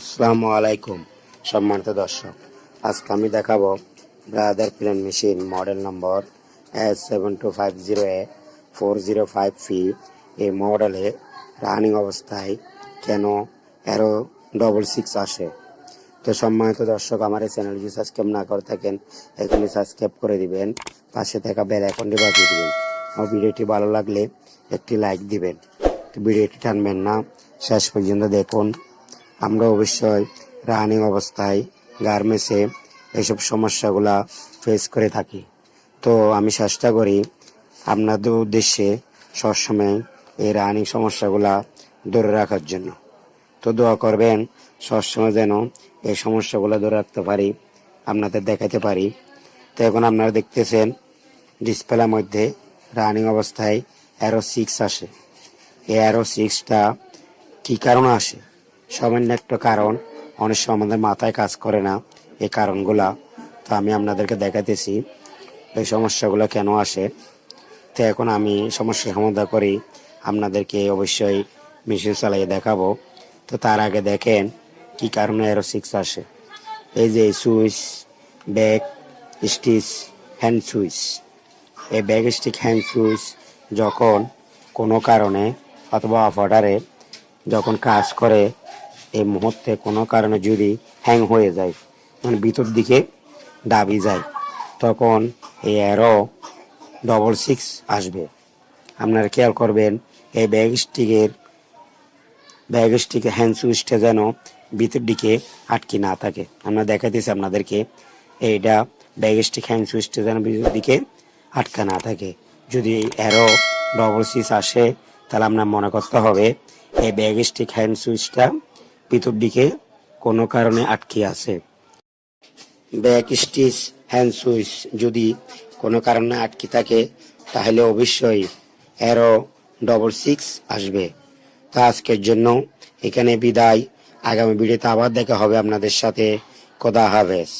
আসসালামু আলাইকুম, সম্মানিত দর্শক। আজকে আমি দেখাবো brother plane machine model number S seven two five zero A four zero five ফি এই মডেলে রানিং অবস্থায় কেন এরো ডবল সিক্স আসে? তো সম্মানিত দর্শক, আমার এই চ্যানেলটি সাবস্ক্রাইব না করে থাকেন এখানে সাবস্ক্রাইব করে দিবেন। পাশে থাকা বেল আইকনটি বাজিয়ে দিবেন। আর ভিডিওটি ভালো লাগলে একটি লাইক দিবেন। তো ভিডিওটি টানবেন না। শেষ পর্যন্ত দেখুন। আমরা অবশ্যই রানিং অবস্থায় গার্মেন্টসে এইসব সমস্যাগুলা ফেস করে থাকি। তো আমি চেষ্টা করি আপনাদের উদ্দেশ্যে সবসময় এই রানিং সমস্যাগুলা ধরে রাখার জন্য। তো দোয়া করবেন সবসময় যেন এই সমস্যাগুলো ধরে রাখতে পারি, আপনাদের দেখাতে পারি। তো এখন আপনারা দেখতেছেন ডিসপ্লের মধ্যে রানিং অবস্থায় অ্যারো সিক্স আসে। এই অ্যারো সিক্সটা কী কারণে আসে? সামান্য একটা কারণ। অনেক সময় আমাদের মাথায় কাজ করে না এই কারণগুলা। তো আমি আপনাদেরকে দেখাতেছি এই সমস্যাগুলো কেন আসে। তো এখন আমি সমস্যার সমাধান করি। আপনাদেরকে অবশ্যই মেশিন চালিয়ে দেখাবো। তো তার আগে দেখেন কি কারণে এরো সিক্স আসে। এই যে switch back stitch hand switch এই ব্যাক স্টিক হ্যান্ড সুইচ যখন কোনো কারণে অথবা অফ অর্ডারে যখন কাজ করে এই মুহূর্তে কোনো কারণে যদি হ্যাং হয়ে যায় মানে ভিতর দিকে দাবি যায়, তখন এই অ্যারো ডবল সিক্স আসবে। আপনারা খেয়াল করবেন, এই ব্যাগ স্টিকের ব্যাগ স্টিকের হ্যান্ড সুইচটা যেন ভিতর দিকে আটকে না থাকে। আমরা দেখাতেছি আপনাদেরকে, এইটা ব্যাগ স্টিক হ্যান্ড সুইচটা যেন ভিতর দিকে আটকা না থাকে। যদি অ্যারো ডবল সিক্স আসে, তাহলে আপনার মনে করতে হবে, এই ব্যাগ স্টিক হ্যান্ড সুইচটা ভিতর দিকে কোনো কারণে আটকে আছে। ব্যাক স্টিচ হ্যান্ড সুইচ যদি কোনো কারণে আটকে থাকে, তাহলে অবশ্যই এরো ডবল সিক্স আসবে। তা আজকের জন্য এখানে বিদায়। আগামী ভিডিওতে আবার দেখা হবে আপনাদের সাথে। খোদা হাফেজ।